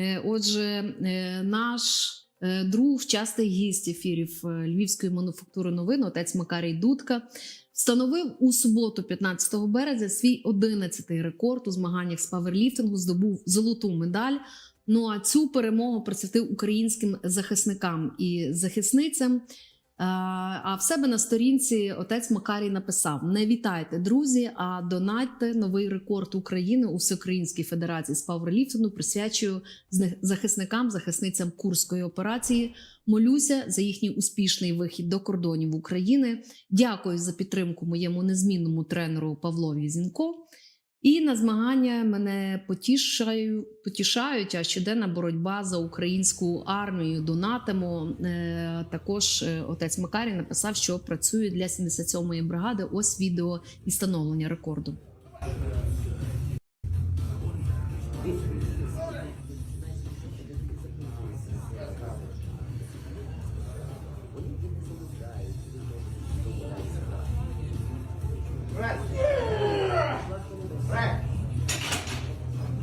Е, Отже, е, наш е, друг, частий гість ефірів Львівської мануфактури новин, отець Макарій Дудка, встановив у суботу, 15 березня, свій 11-й рекорд у змаганнях з паверліфтингу, здобув золоту медаль. Ну а цю перемогу присвятив українським захисникам і захисницям. Е, А в себе на сторінці отець Макарій написав: Не вітайте, друзі, а донатьте новий рекорд України у Всеукраїнській Федерації з пауерліфтингу. Присвячую захисникам, захисницям Курської операції. Молюся за їхній успішний вихід до кордонів України. Дякую за підтримку моєму незмінному тренеру Павлові Зінко. І на змагання мене потішаю, потішають, а щоденна боротьба за українську армію. Донатимо. Е, також е, отець Макарій написав, що працює для 77-ї бригади. Ось відео і встановлення рекорду.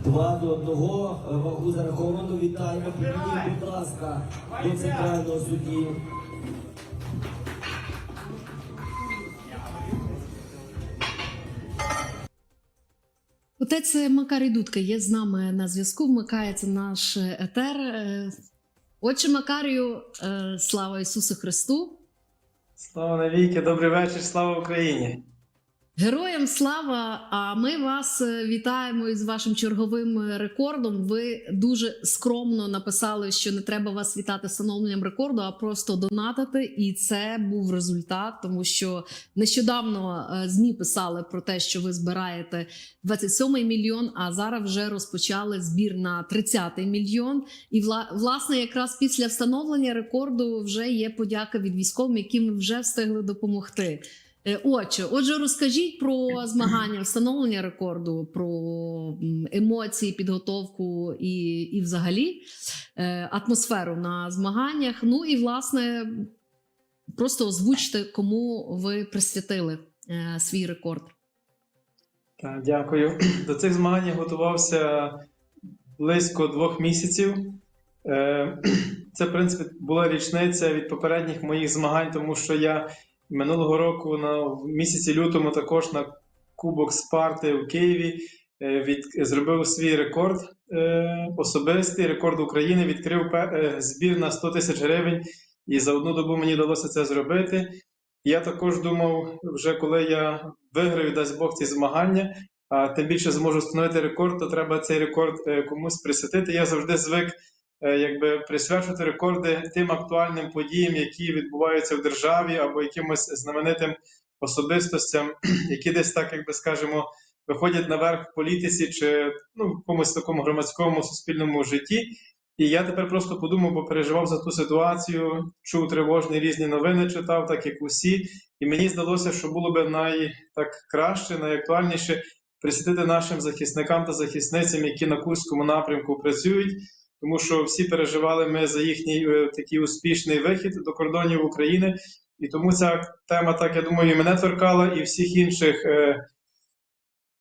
Два до одного е, вагу зараховано. Вітаємо. Підійдіть, будь ласка, до центрального судді. Отець Макарій Дудка є з нами на зв'язку. Вмикається наш етер. Е, Отче Макарію, е, слава Ісусу Христу! Слава навіки, добрий вечір, слава Україні. Героям слава! А ми вас е, вітаємо із вашим черговим е, рекордом. Ви дуже скромно написали, що не треба вас вітати встановленням рекорду, а просто донатити. І це був результат, тому що нещодавно е, змі писали про те, що ви збираєте 27 мільйон. А зараз вже розпочали збір на 30 мільйон. І вла- власне, якраз після встановлення рекорду вже є подяка від військовим, яким вже встигли допомогти. Е, Отже, отже, розкажіть про змагання, встановлення рекорду, про емоції, підготовку і, і взагалі е, атмосферу на змаганнях. Ну і власне просто озвучте, кому ви присвятили е, свій рекорд. Так, дякую. До цих змагань я готувався близько двох місяців. Це, в принципі, була річниця від попередніх моїх змагань, тому що я минулого року на в місяці лютому також на Кубок Спарти в Києві е, від, зробив свій рекорд е, особистий, рекорд України, відкрив е, збір на 100 тисяч гривень, і за одну добу мені вдалося це зробити. Я також думав, вже коли я виграю, дасть Бог ці змагання, а тим більше зможу встановити рекорд, то треба цей рекорд е, комусь присвятити. Я завжди звик якби присвячувати рекорди тим актуальним подіям, які відбуваються в державі, або якимось знаменитим особистостям, які десь так, якби скажемо, виходять наверх в політиці чи ну, в якомусь такому громадському суспільному житті. І я тепер просто подумав, бо переживав за ту ситуацію, чув тривожні різні новини, читав, так як усі. І мені здалося, що було би най так краще, найактуальніше присвятити нашим захисникам та захисницям, які на Курському напрямку працюють, тому що всі переживали ми за їхній е, такий успішний вихід до кордонів України. І тому ця тема, так я думаю, і мене торкала, і всіх інших. е,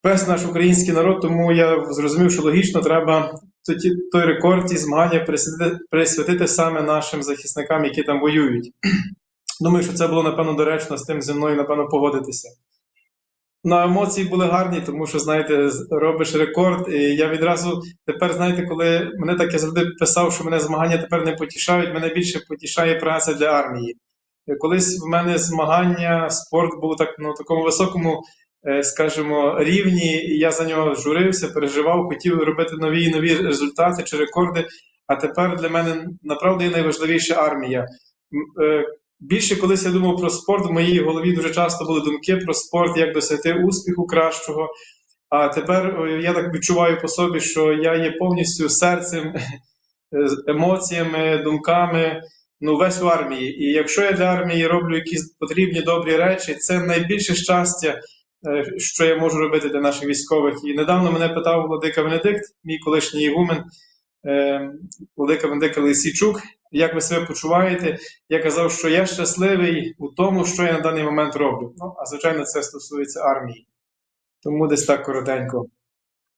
Весь наш український народ, тому я зрозумів, що логічно треба той рекорд ті змагання присвятити, присвятити саме нашим захисникам, які там воюють. Думаю, що це було напевно доречно з тим зі мною, напевно, погодитися. На емоції були гарні, тому що, знаєте, робиш рекорд. І я відразу тепер, знаєте, коли мене так я завжди писав, що мене змагання тепер не потішають, мене більше потішає праця для армії. Е, Колись в мене змагання, спорт був так на такому високому, е, скажімо, рівні, і я за нього журився, переживав, хотів робити нові і нові результати чи рекорди. А тепер для мене направду є найважливіша армія. Більше колись я думав про спорт, в моїй голові дуже часто були думки про спорт, як досягти успіху кращого. А тепер е, я так відчуваю по собі, що я є повністю серцем, е, емоціями, думками, ну, весь в армії. І якщо я для армії роблю якісь потрібні добрі речі, це найбільше щастя, е, що я можу робити для наших військових. І недавно мене питав Владика Венедикт, мій колишній ігумен, е, Владика Венедикт Лисійчук, як ви себе почуваєте? Я казав, що я щасливий у тому, що я на даний момент роблю. Ну, а звичайно, це стосується армії. Тому десь так коротенько.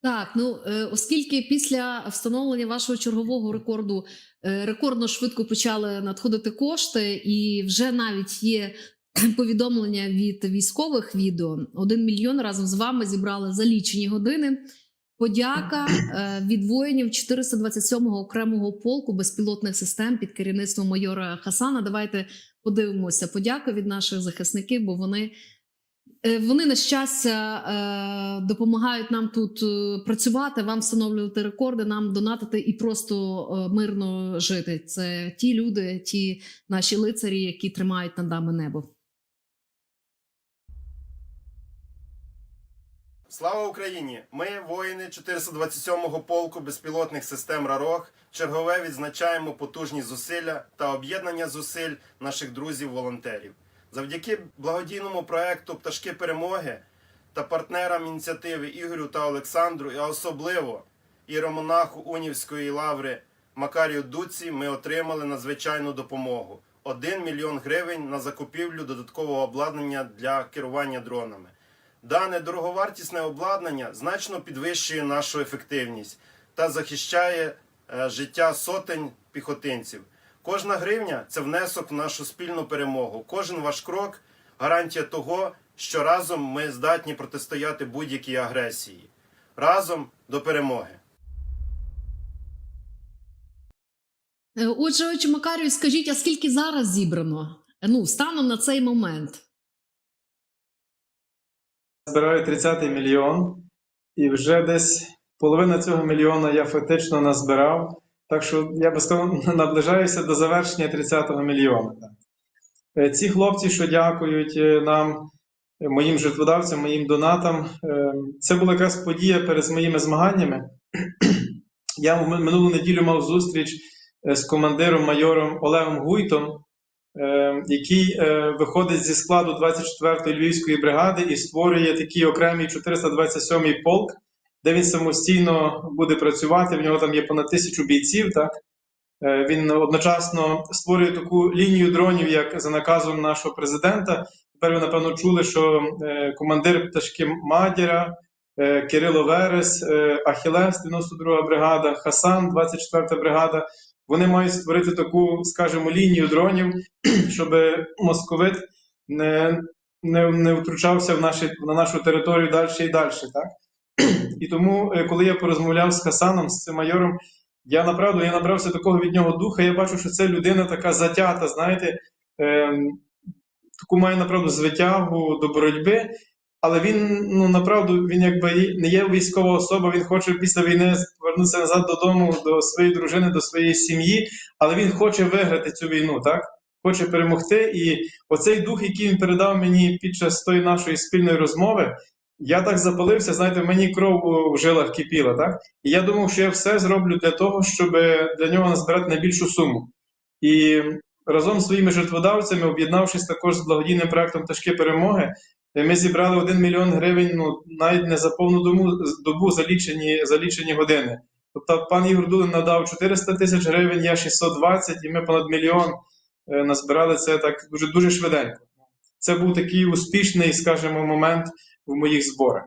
Так, ну е, оскільки після встановлення вашого чергового рекорду е, рекордно швидко почали надходити кошти, і вже навіть є повідомлення від військових відео. Один мільйон разом з вами зібрали за лічені години. Подяка е, від воїнів 427-го окремого полку безпілотних систем під керівництвом майора Хасана. Давайте подивимося. Подяка від наших захисників, бо вони Е, Вони на щастя е, допомагають нам тут працювати, вам встановлювати рекорди, нам донатити і просто мирно жити. Це ті люди, ті наші лицарі, які тримають над нами небо. Слава Україні! Ми, воїни 427-го полку безпілотних систем РАРОГ, чергове відзначаємо потужні зусилля та об'єднання зусиль наших друзів-волонтерів. Завдяки благодійному проекту Пташки перемоги та партнерам ініціативи Ігорю та Олександру, а особливо іеромонаху Унівської лаври Макарію Дуці, ми отримали надзвичайну допомогу 1 мільйон гривень на закупівлю додаткового обладнання для керування дронами. Дане дороговартісне обладнання значно підвищує нашу ефективність та захищає е, життя сотень піхотинців. Кожна гривня це внесок в нашу спільну перемогу. Кожен ваш крок гарантія того, що разом ми здатні протистояти будь-якій агресії. Разом до перемоги. Е, Отже, отче Макарію, скажіть, а скільки зараз зібрано? Е, Ну, станом на цей момент. Збираю 30 мільйон, і вже десь половина цього мільйона я фактично назбирав. Так що я би сказав, наближаюся до завершення 30-го мільйона. Е, Ці хлопці, що дякують е, нам, е, моїм жертводавцям, моїм донатам, це була якраз подія перед моїми змаганнями. Я минулу неділю мав зустріч з командиром майором Олегом Гуйтом, який е, виходить зі складу 24-ї Львівської бригади і створює такий окремий 427-й полк, де він самостійно буде працювати. В нього там є понад тисячу бійців. Так? Е, Він одночасно створює таку лінію дронів, як за наказом нашого президента. Тепер ви, напевно, чули, що е, командир пташки Мадіра, е, Кирило Верес, е, Ахілес, 92 бригада, Хасан, 24 бригада. Вони мають створити таку, скажімо, лінію дронів, щоб московит не, не, не втручався в наші, на нашу територію далі і далі. Так? І тому, е, коли я порозмовляв з Хасаном, з цим майором, я направду я набрався такого від нього духа. Я бачу, що це людина така затята, знаєте, ем, таку має направду звитягу до боротьби. Але він, ну направду, він якби не є військова особа, він хоче після війни повернутися назад додому, до своєї дружини, до своєї сім'ї, але він хоче виграти цю війну, так? Хоче перемогти. І оцей дух, який він передав мені під час тої нашої спільної розмови, я так запалився, знаєте, мені кров в жилах кипіла, так? І я думав, що я все зроблю для того, щоб для нього назбирати найбільшу суму. І разом з своїми жертводавцями, об'єднавшись також з благодійним проектом Ташки перемоги, ми зібрали 1 мільйон гривень ну, навіть не за повну добу, добу за, лічені, за лічені години. Тобто пан Ігор Дулин надав 400 тисяч гривень, я 620, і ми понад мільйон е, назбирали це так дуже, дуже швиденько. Це був такий успішний, скажімо, момент в моїх зборах.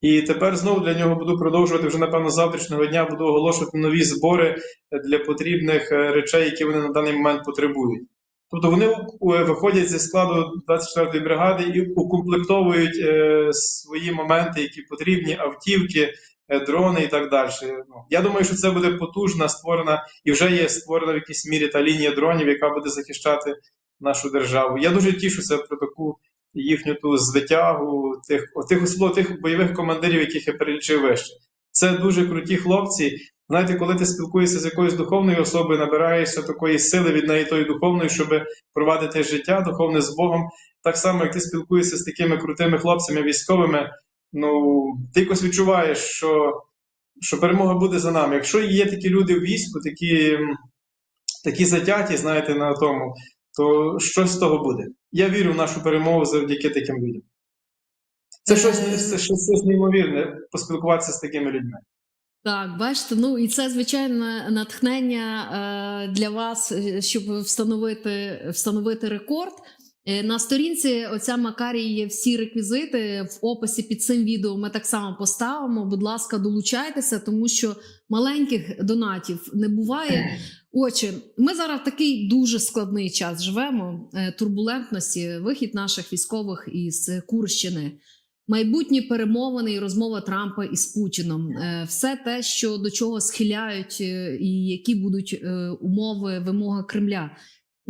І тепер знову для нього буду продовжувати вже, напевно, завтрашнього дня буду оголошувати нові збори для потрібних е, речей, які вони на даний момент потребують. Тобто вони виходять зі складу 24-ї бригади і укомплектовують е, свої моменти, які потрібні, автівки, е, дрони і так далі. Ну, я думаю, що це буде потужна створена і вже є створена в якійсь мірі та лінія дронів, яка буде захищати нашу державу. Я дуже тішуся про таку їхню ту звитягу, тих, тих тих бойових командирів, яких я перелічив вище. Це дуже круті хлопці. Знаєте, коли ти спілкуєшся з якоюсь духовною особою, набираєшся такої сили від неї тої духовної, щоб провадити життя духовне з Богом. Так само, як ти спілкуєшся з такими крутими хлопцями, військовими, ну ти якось відчуваєш, що, що перемога буде за нами. Якщо є такі люди в війську, такі, такі затяті, знаєте, на тому, то щось з того буде. Я вірю в нашу перемогу завдяки таким людям. Це щось, це щось, неймовірне поспілкуватися з такими людьми. Так, бачите, ну і це звичайно натхнення е, для вас, е, щоб встановити, встановити рекорд. Е, На сторінці отця Макарії є всі реквізити. В описі під цим відео ми так само поставимо. Будь ласка, долучайтеся, тому що маленьких донатів не буває. Отже, ми зараз такий дуже складний час живемо. Турбулентності, вихід наших військових із Курщини. Майбутні перемовини і розмова Трампа із Путіном, Е, все те, що до чого схиляють, е, і які будуть е, умови, вимоги Кремля.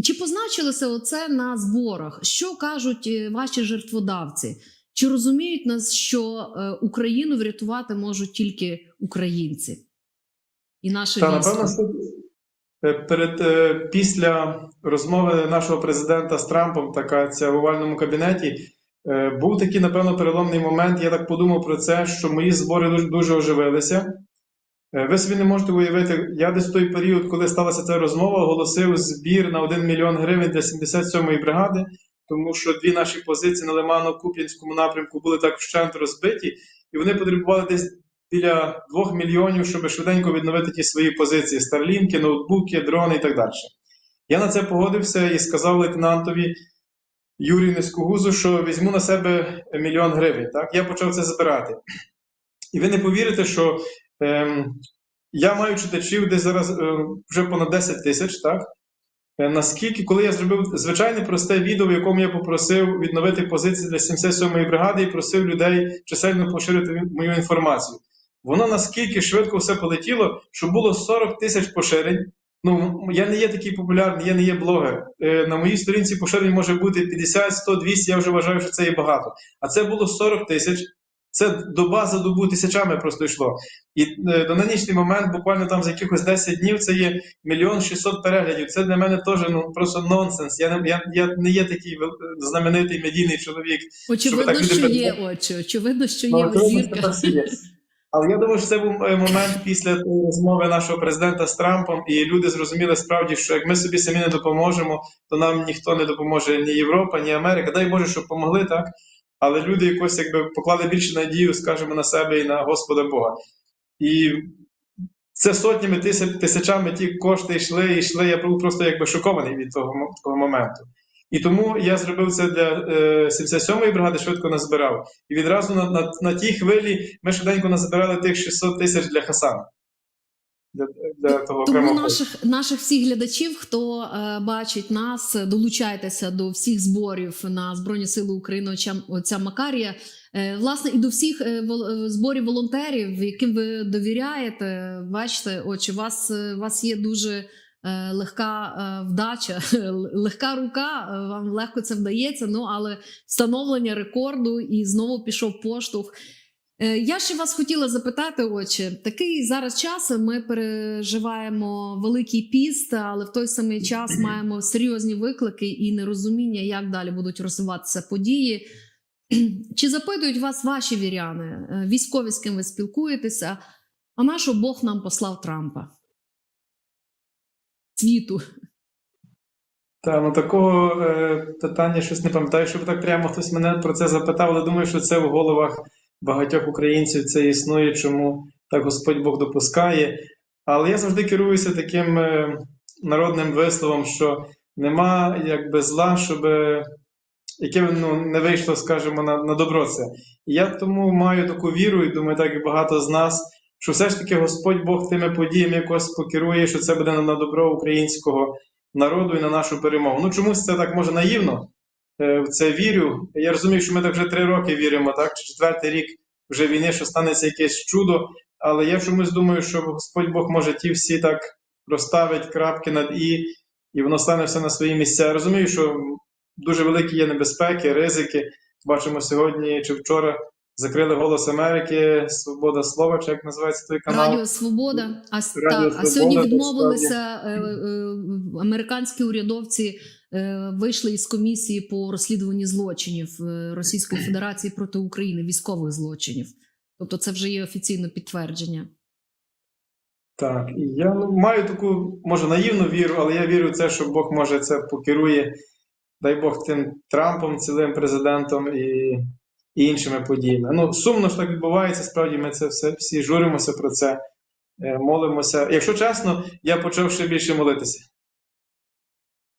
Чи позначилося оце на зборах? Що кажуть ваші жертводавці? Чи розуміють нас, що Україну врятувати можуть тільки українці і наше Та напевно, перед після розмови нашого президента з Трампом, така ця в овальному кабінеті, був такий, напевно, переломний момент. Я так подумав про це, що мої збори дуже, дуже оживилися. Е, Ви собі не можете уявити, я десь в той період, коли сталася ця розмова, оголосив збір на 1 мільйон гривень для 77-ї бригади, тому що дві наші позиції на Лимано-Куп'янському напрямку були так вщент розбиті, і вони потребували десь біля 2 мільйонів, щоб швиденько відновити ті свої позиції: старлінки, ноутбуки, дрони і так далі. Я на це погодився і сказав лейтенантові Юрію Нескогузу, що візьму на себе мільйон гривень. Так? Я почав це збирати. І ви не повірите, що ем, я маю читачів десь зараз е, вже понад 10 тисяч, так? Е, Наскільки, коли я зробив звичайне просте відео, в якому я попросив відновити позиції для 77-ї бригади і просив людей чисельно поширити мою інформацію. Воно наскільки швидко все полетіло, що було 40 тисяч поширень. Ну, я не є такий популярний, я не є блогер. Е, на моїй сторінці поширень може бути 50, 100, 200, я вже вважаю, що це є багато. А це було 40 тисяч. Це доба за добу тисячами просто йшло. І е, до нинішній момент, буквально там за якихось 10 днів, це є мільйон 600 переглядів. Це для мене теж ну просто нонсенс. Я не я, я не є такий знаменитий медійний чоловік. Очевидно, так що є очі. Очевидно, що Ну, є зірка. Але я думаю, що це був е, момент після розмови нашого президента з Трампом, і люди зрозуміли справді, що як ми собі самі не допоможемо, то нам ніхто не допоможе ні Європа, ні Америка. Дай Боже, щоб помогли, так? Але люди якось якби поклали більше надію, скажімо, на себе і на Господа Бога. І це сотнями тисячами ті кошти йшли йшли. Я був просто якби шокований від того, того моменту. І тому я зробив це для е, 77-ї бригади, швидко назбирав. І відразу на, на, на тій хвилі ми швиденько назбирали тих 600 тисяч для Хасана. Для, для того Тому окремого наших наших всіх глядачів, хто е, бачить нас, долучайтеся до всіх зборів на Збройні Сили України отця, отця Макарія. Е, власне, і до всіх е, вол- е, зборів волонтерів, яким ви довіряєте. Бачите, очі, у вас, е, вас є дуже легка е, вдача, легка рука. е, Вам легко це вдається. Ну але встановлення рекорду і знову пішов поштовх. Е, Я ще вас хотіла запитати, очі, такий зараз час. Ми переживаємо великий піст, але в той самий час маємо серйозні виклики і нерозуміння, як далі будуть розвиватися події. Чи запитують вас ваші віряни, е, військові, з ким ви спілкуєтеся? А на що Бог нам послав Трампа? Світу. Та ну такого е, питання щось не пам'ятаю, щоб так прямо хтось мене про це запитав, але думаю, що це в головах багатьох українців це існує, чому так Господь Бог допускає. Але я завжди керуюся таким е, народним висловом, що нема якби зла, щоб е, яке ну, не вийшло, скажімо, на, на добро це. І я тому маю таку віру, і думаю, так і багато з нас, що все ж таки Господь Бог тими подіями якось покерує, що це буде на, добро українського народу і на нашу перемогу. Ну чомусь це так може наївно. е, В це вірю. Я розумію, що ми так вже три роки віримо, так? Чи четвертий рік вже війни, що станеться якесь чудо. Але я чомусь думаю, що Господь Бог може ті всі так розставить крапки над і, і воно стане все на свої місця. Я розумію, що дуже великі є небезпеки, ризики. Бачимо сьогодні чи вчора закрили голос Америки, Свобода Слова, чи як називається той канал. Радіо Свобода. А, Радіо так, а сьогодні відмовилися е, е, американські урядовці. е, Вийшли із комісії по розслідуванні злочинів е, Російської Федерації проти України, військових злочинів. Тобто, це вже є офіційне підтвердження. Так, і я ну, маю таку, може, наївну віру, але я вірю в це, що Бог може це покерує, дай Бог тим Трампом, цілим президентом і, і іншими подіями. Ну, сумно ж так відбувається, справді ми це все всі журимося про це, е, молимося. Якщо чесно, я почав ще більше молитися.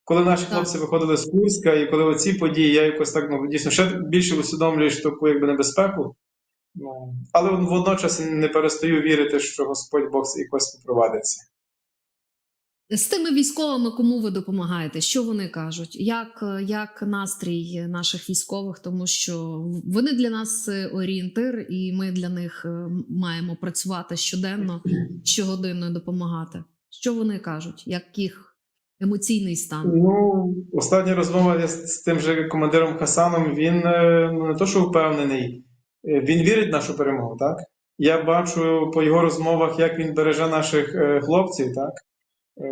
коли наші Так. хлопці виходили з Курська, і коли оці події, я якось так ну, дійсно ще більше усвідомлюєш таку якби небезпеку. Ну, але водночас не перестаю вірити, що Господь Бог якось попровадиться. З тими військовими, кому ви допомагаєте? Що вони кажуть? Як, як настрій наших військових? Тому що вони для нас е, орієнтир, і ми для них е, маємо працювати щоденно, щогодинно допомагати. Що вони кажуть? Як їх емоційний стан? Ну, остання розмова я з, з тим же командиром Хасаном, він е, ну, не то, що впевнений, він вірить в нашу перемогу, так? Я бачу по його розмовах, як він береже наших хлопців, так? Е,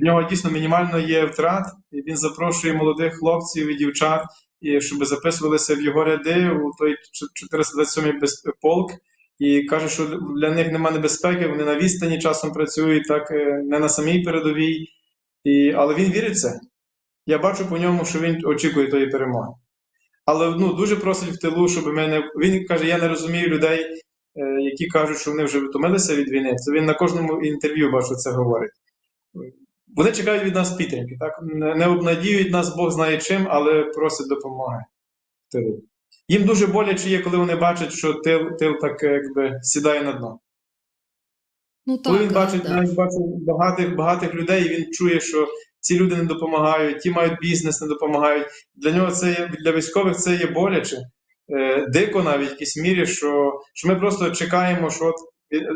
В нього дійсно мінімально є втрат, і він запрошує молодих хлопців і дівчат, і щоб записувалися в його ряди у той 427-й полк, і каже, що для них немає небезпеки, вони на відстані часом працюють, так, е, не на самій передовій. І, але він вірить в це. Я бачу по ньому, що він очікує тої перемоги. Але ну, дуже просить в тилу, щоб ми не. Він каже: я не розумію людей, е, які кажуть, що вони вже втомилися від війни. Це він на кожному інтерв'ю бачу це говорить. Вони чекають від нас підтримки, так? Не, обнадіюють нас Бог знає чим, але просять допомоги в тилу. Їм дуже боляче є, коли вони бачать, що тил, тил так е, якби сідає на дно. Ну Коли він е, бачить, навіть бачить багатих, багатих людей, він чує, що ці люди не допомагають, ті мають бізнес, не допомагають. Для нього це є для військових це є боляче, е, дико навіть в якійсь мірі, що, що ми просто чекаємо, що от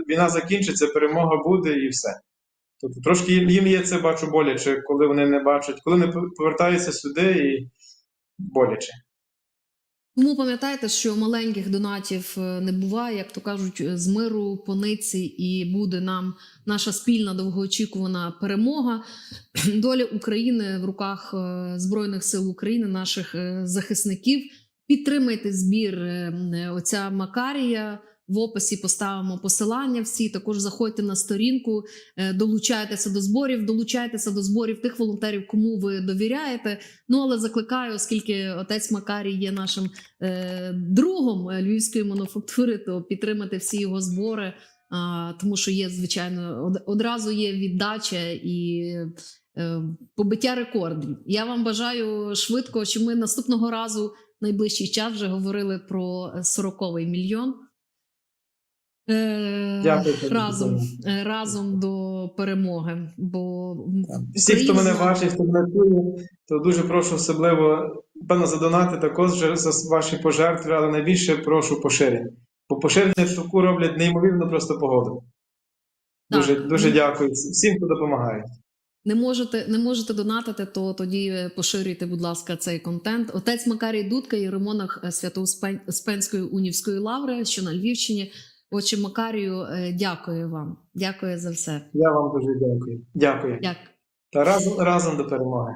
війна закінчиться, перемога буде і все. Тобто трошки їм, є це бачу боляче, коли вони не бачать, коли вони повертаються сюди і боляче. Тому пам'ятайте, що маленьких донатів е, не буває, як то кажуть, е, з миру по ниці, і буде нам наша спільна довгоочікувана перемога. Доля України в руках е, Збройних сил України, наших захисників. Підтримайте збір отця Макарія. В описі поставимо посилання. Всі також заходьте на сторінку, е, долучайтеся до зборів, долучайтеся до зборів тих волонтерів, кому ви довіряєте. Ну але закликаю, оскільки отець Макарій є нашим е, другом е, львівської мануфактури, то підтримати всі його збори, а, тому що є, звичайно, одразу є віддача і е, побиття рекордів. Я вам бажаю швидко, що ми наступного разу найближчий час вже говорили про 40-й мільйон. Е, Дякую, разом, е, разом до перемоги. Бо Всі, хто мене бачить, хто мене чує, то дуже прошу особливо, певно, задонати також за ваші пожертви, але найбільше прошу поширення. Бо поширення таку роблять неймовірно просто погоду. Дуже, Так. дуже дякую всім, хто допомагає. Не можете, не можете донатити, то тоді е, поширюйте, будь ласка, цей контент. Отець Макарій Дудка, Єремонах Свято-Успенської унівської лаври, що на Львівщині. Отче Макарію, е, дякую вам. Дякую за все. Я вам дуже дякую. Дякую. Дякую. Та разом, разом до перемоги.